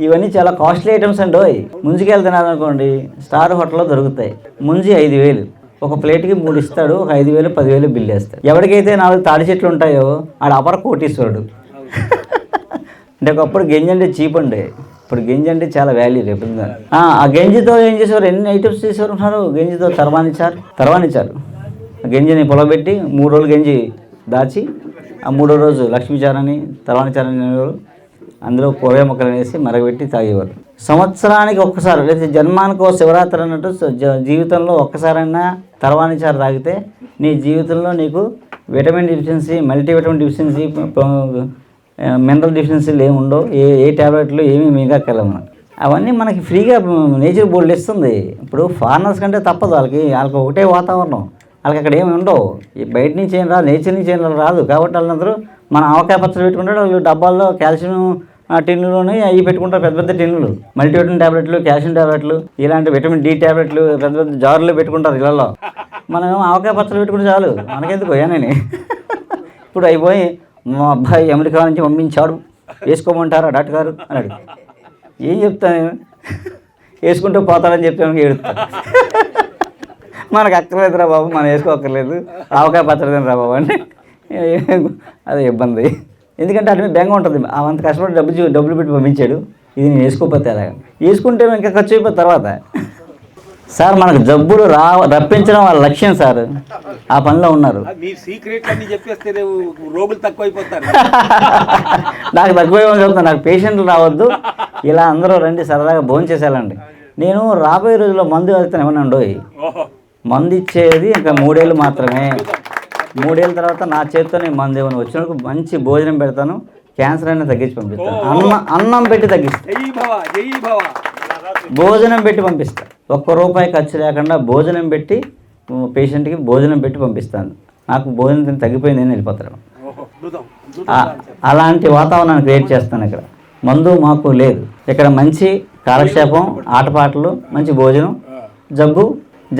ఇవన్నీ చాలా costly items అండి ఓయ్. వెళ్తున్నారు అనుకోండి స్టార్ హోటల్లో దొరుకుతాయి. ముంజి ఐదు వేలు. ఒక ప్లేట్కి మూడు ఇస్తాడు ఒక ఐదు వేలు పదివేలు బిల్లు వేస్తాడు. ఎవరికైతే నాలుగు తాడి చెట్లు ఉంటాయో ఆడ అపర కోటీశ్వరుడు. అంటే ఒకప్పుడు గింజ అంటే చీప్ అండి. ఇప్పుడు గింజ అంటే చాలా వాల్యూ రేపు ఆ ఆ గంజితో ఏం చేసేవారు? ఎన్ని ఐటమ్స్ చేసేవారు ఉన్నారు? గంజితో తర్వానిచ్చారు తర్వానిచ్చారు ఆ గంజిని పొలబెట్టి మూడు రోజులు గంజి దాచి ఆ మూడో రోజు లక్ష్మీచారని తర్వానిచారని అనేవారు. అందులో కూరగాయ మొక్కలు వేసి మరగబెట్టి తాగేవారు. సంవత్సరానికి ఒక్కసారి లేదా జన్మానికి ఒక శివరాత్రి అన్నట్టు జ- జీవితంలో ఒక్కసారైనా తర్వానిచారు తాగితే నీ జీవితంలో నీకు vitamin deficiency multivitamin deficiency mineral డిఫిషియన్సీలు ఏమి ఉండవు. ఏ ఏ ట్యాబ్లెట్లు ఏమీ మీగా మనకి అవన్నీ మనకి ఫ్రీగా నేచర్ బోర్డు ఇస్తుంది. ఇప్పుడు ఫారినర్స్ కంటే తప్పదు. వాళ్ళకి వాళ్ళకి ఒకటే వాతావరణం. వాళ్ళకి అక్కడ ఏమి ఉండవు. ఈ బయట నుంచి ఏం రాదు నేచర్ నుంచి ఏం రాదు. కాబట్టి వాళ్ళందరూ మన ఆవకాయ పచ్చడి పెట్టుకుంటే వాళ్ళు డబ్బాల్లో కాల్షియం ఆ టిన్నులోనే అవి పెట్టుకుంటారు పెద్ద పెద్ద టిన్నులు. మల్టీవిటమిన్ ట్యాబ్లెట్లు కాల్షియం ట్యాబ్లెట్లు ఇలాంటి విటమిన్ డి ట్యాబ్లెట్లు పెద్ద పెద్ద జార్లు పెట్టుకుంటారు ఇళ్ళలో మనం ఆవకాయ పచ్చలు పెట్టుకుంటే చాలు. మనకెందుకు పోయానని ఇప్పుడు అయిపోయి మా అబ్బాయి అమెరికా నుంచి పంపించాడు. వేసుకోమంటారా డాక్టర్ గారు? అన్నాడు ఏం చెప్తాను? నేను వేసుకుంటూ పోతాడని చెప్తాను ఏడుతా మనకు అక్కర్లేదురా బాబు మనం వేసుకోక్కర్లేదు. ఆవకాయ పచ్చడి రా బాబు అంటే. అదే ఇబ్బంది. ఎందుకంటే అటు మీద బెంగ ఉంటుంది. అంత కష్టపడి డబ్బు చూ- డబ్బులు పెట్టి పంపించాడు. ఇది నేను వేసుకోకపోతే అలాగా వేసుకుంటే ఇంకా ఖర్చు అయిపోతుంది తర్వాత. సార్ మనకు జబ్బులు రా రప్పించడం వాళ్ళ లక్ష్యం సార్. ఆ పనిలో ఉన్నారు. నాకు తక్కువ చెప్తాను నాకు పేషెంట్లు రావద్దు. ఇలా అందరూ రండి సరదాగా భోజనం చేసేయాలండి. నేను రాబోయే రోజుల్లో మందు వెళ్తాను ఏమన్నాండో ఓహో. మందు ఇచ్చేది ఇంకా మూడేళ్ళు మాత్రమే. మూడేళ్ళ తర్వాత నా చేతితో నేను మందు ఇవ్వను వచ్చినప్పుడు మంచి భోజనం పెడతాను. క్యాన్సర్ అయినా తగ్గించి పంపిస్తాను అన్నం అన్నం పెట్టి తగ్గిస్తాను భోజనం పెట్టి పంపిస్తా. ఒక్క రూపాయి ఖర్చు లేకుండా భోజనం పెట్టి పేషెంట్కి భోజనం పెట్టి పంపిస్తాను. నాకు భోజనం తిని తగ్గిపోయింది అని వెళ్ళిపోతాను. అలాంటి వాతావరణాన్ని క్రియేట్ చేస్తాను ఇక్కడ. మందు మాకు లేదు. ఇక్కడ మంచి కాలక్షేపం ఆటపాటలు మంచి భోజనం జబ్బు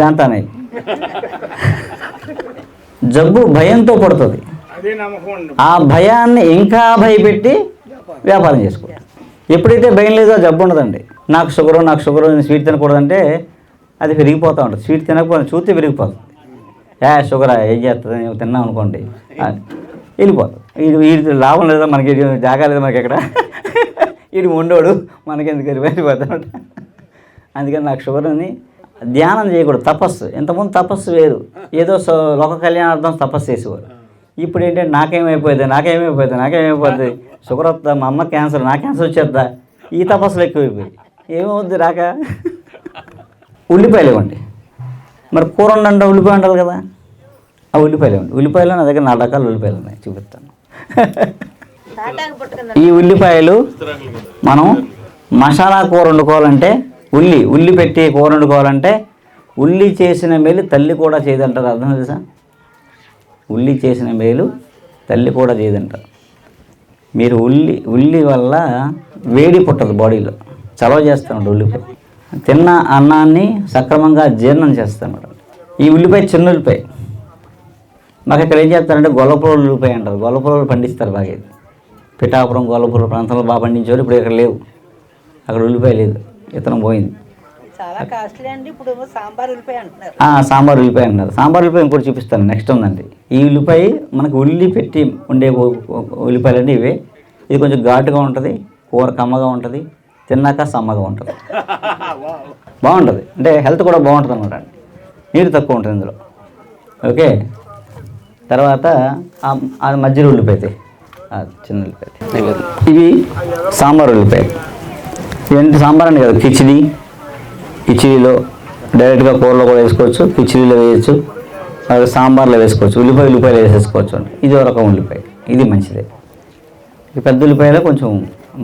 జాంతానాయి జబ్బు భయంతో పడుతుంది. ఆ భయాన్ని ఇంకా భయపెట్టి వ్యాపారం చేసుకుంటాం ఎప్పుడైతే భయం లేదో జబ్బు ఉండదండి. నాకు షుగర్ నాకు షుగర్ నేను స్వీట్ తినకూడదంటే అది పెరిగిపోతూ ఉంటుంది. స్వీట్ తినకపోతే చూస్తే పెరిగిపోతుంది ఏ షుగర్ ఏం చేస్తుంది? నేను తిన్నాం అనుకోండి. అది వెళ్ళిపోతుంది ఇది వీడి లాభం లేదా? మనకి జాగా లేదా మనకి ఎక్కడ? వీడు ఉండోడు మనకెందుకు వెళ్ళిపోతాడు? అందుకని నాకు షుగర్ అని ధ్యానం చేయకూడదు తపస్సు. ఇంతకుముందు తపస్సు వేరు. ఏదో లోక కళ్యాణార్థం తపస్సు చేసేవారు. ఇప్పుడు ఏంటంటే నాకేమైపోయింది నాకేమైపోయింది నాకేమైపోతుంది షుగర్ వస్తుందా మా అమ్మ క్యాన్సర్ నా క్యాన్సర్ వచ్చేద్దా? ఈ తపస్సులు ఎక్కువైపోయి ఏమవుద్ది రాక? ఉల్లిపాయలు ఇవ్వండి. మరి కూర ఉండండి ఉల్లిపాయ ఉండాలి కదా? ఆ ఉల్లిపాయలు ఇవ్వండి. ఉల్లిపాయలు నా దగ్గర నాలుగు రకాల ఉల్లిపాయలు ఉన్నాయి చూపిస్తాను. ఈ ఉల్లిపాయలు మనం మసాలా కూర వండుకోవాలంటే ఉల్లి ఉల్లి పెట్టి కూర వండుకోవాలంటే ఉల్లి చేసిన మేలు తల్లి కూడా చేయదంటారు. అర్థం తెలుసా? ఉల్లి చేసిన మేలు తల్లి కూడా చేయదంటారు మీరు ఉల్లి ఉల్లి వల్ల వేడి పుట్టదు బాడీలో. చలవ చేస్తాడు ఉల్లిపాయ తిన్న అన్నాన్ని సక్రమంగా జీర్ణం చేస్తాడు ఈ ఉల్లిపాయ చిన్న ఉల్లిపాయ. మాకు ఇక్కడ ఏం చేస్తారంటే గొల్లపురం ఉల్లిపాయ అంటారు. గొల్లపురం పండిస్తారు బాగా. ఇది పిఠాపురం గొల్లపురం ప్రాంతంలో బాగా పండించేవారు ఇప్పుడు ఇక్కడ లేవు. అక్కడ ఉల్లిపాయ లేదు. ఇతనం పోయింది. సాంబార్ ఉల్లిపాయ అంటున్నారు. ఆ, సాంబార్ ఉల్లిపాయ అన్నారు సాంబార్ ఉల్లిపాయ ఇంకోటి చూపిస్తాను నెక్స్ట్ ఉందండి. ఈ ఉల్లిపాయ మనకు ఉల్లి పెట్టి ఉండే ఉ- ఉ- ఉల్లిపాయలు ఇవే. ఇది కొంచెం ఘాటుగా ఉంటుంది కూర కమ్మగా ఉంటుంది తిన్నాక సమ్మగా ఉంటుంది. బాగుంటుంది. అంటే హెల్త్ కూడా బాగుంటుంది అనమాట నీరు తక్కువ ఉంటుంది ఇందులో. ఓకే? తర్వాత ఆ- ఆ మధ్యలో ఉల్లిపాయ ఆ చిన్న ఉల్లిపాయ ఇవి సాంబార్ ఉల్లిపాయ ఏంటి సాంబార్ అండి కదా కిచిడి. కిచిడీలో డైరెక్ట్గా కూరలో కూడా వేసుకోవచ్చు కిచిడీలో వేయచ్చు అలాగే సాంబార్లో వేసుకోవచ్చు ఉల్లిపాయ ఉల్లిపాయలు వేసేసుకోవచ్చు అండి. ఇది ఒక రకం ఉల్లిపాయ ఇది మంచిదే. ఈ పెద్ద ఉల్లిపాయలో కొంచెం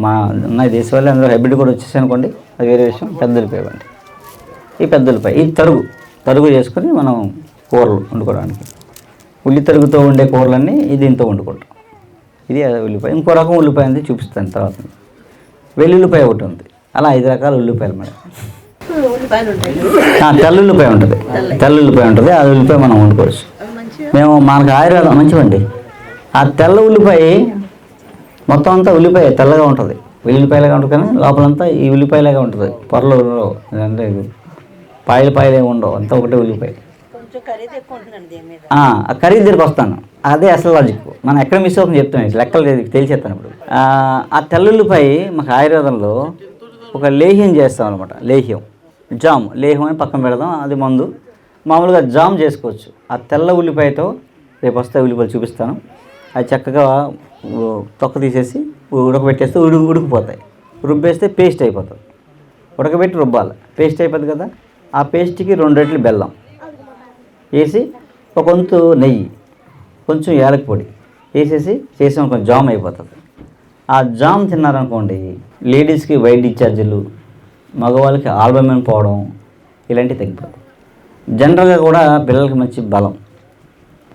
మా ఉన్నాయి దేశం వల్ల అందులో హైబ్రిడ్ కూడా వచ్చేసి అనుకోండి అది వేరే విషయం పెద్ద ఉల్లిపాయ అండి ఈ పెద్ద ఉల్లిపాయ ఇది తరుగు తరుగు చేసుకొని మనం కూరలు వండుకోవడానికి. ఉల్లి తరుగుతో ఉండే కూరలన్నీ ఇది దీంతో వండుకుంటాం. ఇది అదే ఉల్లిపాయ ఇంకో రకం ఉల్లిపాయ ఉంది చూపిస్తాను తర్వాత. వెల్లుల్లిపాయ ఒకటి ఉంది. అలా ఐదు రకాల ఉల్లిపాయలు మేడం. తెల్ల ఉల్లిపాయ ఉంటుంది. తెల్ల. ఉల్లిపాయ ఉంటుంది. ఆ ఉల్లిపాయ మనం వండుకోవచ్చు. మేము మనకు ఆయుర్వేదం మంచివండి. ఆ తెల్ల ఉల్లిపాయ మొత్తం అంతా ఉల్లిపాయ తెల్లగా ఉంటుంది. వెల్లుల్లిపాయలాగా ఉంటుంది కానీ లోపలంతా ఈ ఉల్లిపాయలాగా ఉంటుంది. పొరలు. అంటే పాయలు పాయలు ఏమి ఉండవు. అంతా ఒకటే ఉల్లిపాయ. ఖరీదు దగ్గరికి వస్తాను. అదే అసలు లాజిక్ మనం ఎక్కడ మిస్ అవుతుంది చెప్తాను. లెక్కలు తెలి- తెలిసేస్తాను ఇప్పుడు. ఆ, ఆ తెల్లుల్లిపై మాకు ఆయుర్వేదంలో ఒక లేహ్యం చేస్తాం అనమాట లేహ్యం. జామ్. లేహ్యం అని పక్కన పెడదాం అది మందు. మామూలుగా జామ్ చేసుకోవచ్చు. ఆ తెల్ల ఉల్లిపాయతో రేపు వస్తే ఉల్లిపాయలు చూపిస్తాను. అది చక్కగా తొక్క తీసేసి ఉడకబెట్టేస్తే ఉడి ఉడికిపోతాయి. రుబ్బేస్తే పేస్ట్ అయిపోతుంది. ఉడకబెట్టి రుబ్బాలి. పేస్ట్ అయిపోతుంది కదా? ఆ పేస్ట్కి రెండు రెట్లు బెల్లం వేసి ఒక వంతు నెయ్యి కొంచెం యాలక పొడి వేసేసి చేసాం కొంచెం జామ్ అయిపోతుంది. ఆ జామ్ తిన్నారనుకోండి లేడీస్కి వైట్ డిశ్చార్జీలు మగవాళ్ళకి ఆల్బమెన్ పోవడం ఇలాంటివి తగ్గిపోతాయి. జనరల్గా కూడా పిల్లలకి మంచి బలం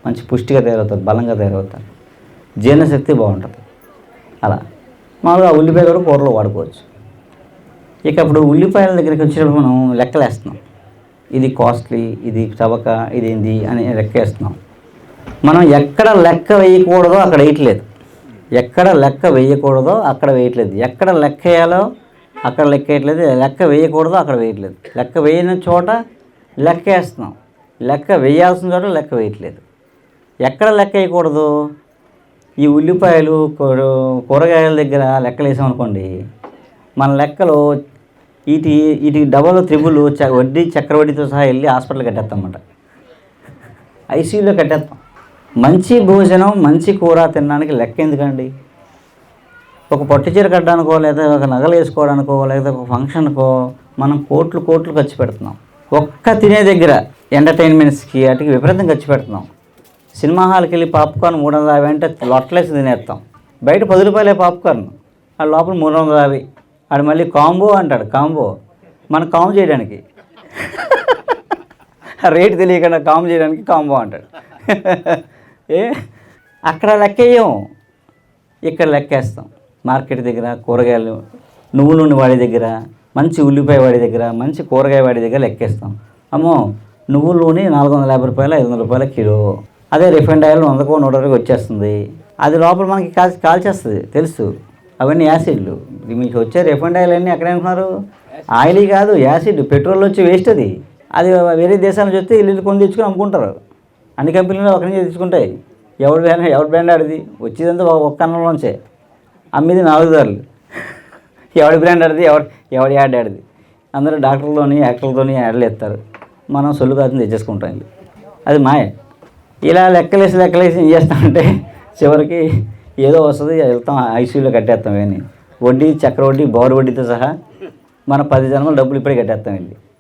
మంచి పుష్టిగా తయారవుతారు బలంగా తయారవుతారు. జీర్ణశక్తి బాగుంటుంది. అలా. మామూలుగా ఉల్లిపాయ కూడా కూరలో వాడుకోవచ్చు. ఇక అప్పుడు ఉల్లిపాయల దగ్గరికి వచ్చేటప్పుడు మనం లెక్కలేస్తున్నాం. ఇది కాస్ట్లీ ఇది చవక ఇది ఏంది అని లెక్కేస్తున్నాం. మనం ఎక్కడ లెక్క వేయకూడదో అక్కడ వేయట్లేదు. ఎక్కడ లెక్క వేయకూడదో అక్కడ వేయట్లేదు. ఎక్కడ లెక్క వేయాలో అక్కడ లెక్క వేయట్లేదు. లెక్క వేయకూడదో అక్కడ వేయట్లేదు. లెక్క వేయని చోట లెక్క వేస్తున్నాం. లెక్క వేయాల్సిన చోట లెక్క వేయట్లేదు. ఎక్కడ లెక్క వేయకూడదు? ఈ ఉల్లిపాయలు కూరగాయల దగ్గర లెక్కలు వేసామనుకోండి మన లెక్కలో ఇటు ఇటు డబల్ త్రిబుల్ చ వడ్డీ చక్రవడ్డీతో సహా వెళ్ళి హాస్పిటల్ కట్టేస్తామన్నమాట ఐసీయూలో కట్టేస్తాం. మంచి భోజనం మంచి కూర తినడానికి లెక్క ఎందుకండి? ఒక పట్టు చీర కట్టడానికో లేదా ఒక నగలు వేసుకోవడానికో లేదా ఒక ఫంక్షన్కో మనం కోట్లు కోట్లు ఖర్చు పెడుతున్నాం. ఒక్క తినే దగ్గర ఎంటర్టైన్మెంట్స్కి వాటికి విపరీతం ఖర్చు పెడుతున్నాం. సినిమా హాల్కి వెళ్ళి పాప్కార్న్ మూడు వందల యాభై అంటే లొట్టలేసి తినేస్తాం. బయట పది రూపాయలే పాప్కార్న్. ఆ లోపల మూడు వందల యాభై. ఆడు మళ్ళీ కాంబో అంటాడు కాంబో. మనం కాంబో చేయడానికి. రేటు తెలియకుండా కాంబో చేయడానికి కాంబో అంటాడు. ఏ? అక్కడ లెక్కేయం. ఇక్కడ లెక్కేస్తాం. మార్కెట్ దగ్గర కూరగాయలు నువ్వు నూనె వాడి దగ్గర మంచి ఉల్లిపాయ వాడి దగ్గర మంచి కూరగాయ వాడి దగ్గర లెక్కేస్తాం. అమ్మో నువ్వు నూనె నాలుగు వందల యాభై రూపాయలు ఐదు వందల రూపాయల కిలో. అదే రిఫైండ్ ఆయిల్ వందకో నూట ఇరవై వచ్చేస్తుంది. అది లోపల మనకి కాల్చి కాల్చేస్తుంది తెలుసు. అవన్నీ యాసిడ్లు. మీకు వచ్చే రిఫైండ్ ఆయిల్ అన్నీ ఎక్కడ అనుకున్నారు ఆయిల్ కాదు యాసిడ్ పెట్రోల్ వచ్చి వేస్ట్ అది. అది వేరే దేశాల చూస్తే ఇల్లు కొని తెచ్చుకొని అమ్ముకుంటారు. అన్ని కంపెనీలు ఒక నుంచి తెచ్చుకుంటాయి ఎవడు బ్రాండ్ ఎవడు బ్రాండ్ ఆడిది? వచ్చేదంతా ఒక- ఒక్క అన్నంలోంచే అమ్మిది నాలుగు ధరలు. ఎవడి బ్రాండ్ ఆడిది? ఎవడు ఎవడి యాడ్ ఆడిది? అందరూ డాక్టర్లతోని యాక్టర్లతోని యాడ్లు ఎత్తారు మనం సొల్లు కాదని తెచ్చేసుకుంటాం ఇల్లు. అది మాయ. ఇలా లెక్కలేసి లెక్కలేసి ఏం చేస్తామంటే చివరికి ఏదో వస్తుంది వెళ్తాం ఐసీయూలో కట్టేస్తాం ఇవన్నీ. వడ్డీ చక్ర వడ్డీ బోర్ వడ్డీతో సహా మన పది జన్మల డబ్బులు ఇప్పుడే కట్టేస్తాం వెళ్ళి